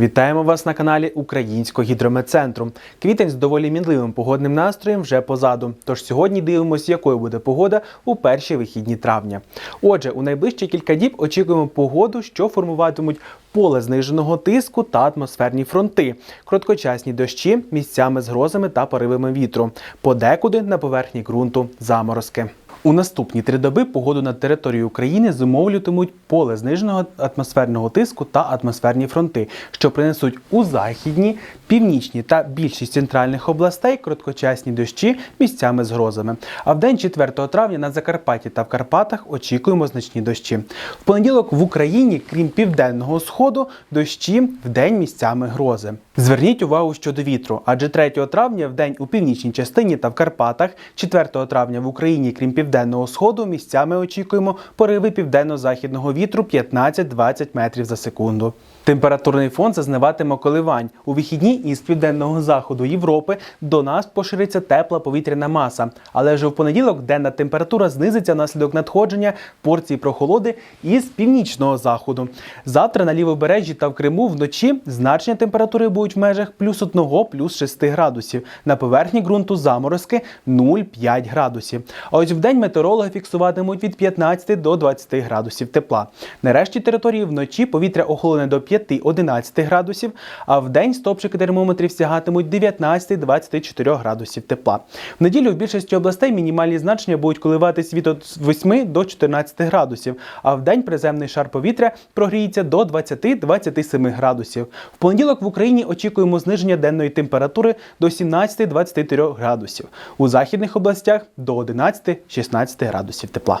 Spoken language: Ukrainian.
Вітаємо вас на каналі Українського гідрометцентру. Квітень з доволі мінливим погодним настроєм вже позаду. Тож сьогодні дивимося, якою буде погода у перші вихідні травня. Отже, у найближчі кілька діб очікуємо погоду, що формуватимуть поле зниженого тиску та атмосферні фронти, короткочасні дощі місцями з грозами та поривами вітру, подекуди на поверхні ґрунту заморозки. У наступні три доби погоду на території України зумовлюватимуть поле зниженого атмосферного тиску та атмосферні фронти, що принесуть у західні, північні та більшість центральних областей короткочасні дощі місцями з грозами. А в день 4 травня на Закарпатті та в Карпатах очікуємо значні дощі. В понеділок в Україні, крім південного сходу, дощі в день місцями грози. Зверніть увагу щодо вітру, адже 3 травня в день у північній частині та в Карпатах, 4 травня в Україні, крім південного сходу, місцями очікуємо пориви південно-західного вітру 15-20 метрів за секунду. Температурний фон зазнаватиме коливань. У вихідні із південного заходу Європи до нас пошириться тепла повітряна маса. Але вже в понеділок денна температура знизиться внаслідок надходження порції прохолоди із північного заходу. Завтра на лівобережжі та в Криму вночі значення температури будуть в межах плюс 1 плюс 6 градусів. На поверхні ґрунту заморозки 0,5 градусів. А ось в день метеорологи фіксуватимуть від 15 до 20 градусів тепла. Нарешті території вночі повітря охолоне до 5-11 градусів, а в день стопчики термометрів сягатимуть 19-24 градусів тепла. В неділю в більшості областей мінімальні значення будуть коливатись від от 8 до 14 градусів, а в день приземний шар повітря прогріється до 20-27 градусів. В понеділок в Україні очікуємо зниження денної температури до 17-23 градусів. У західних областях до 11-16 градусів тепла.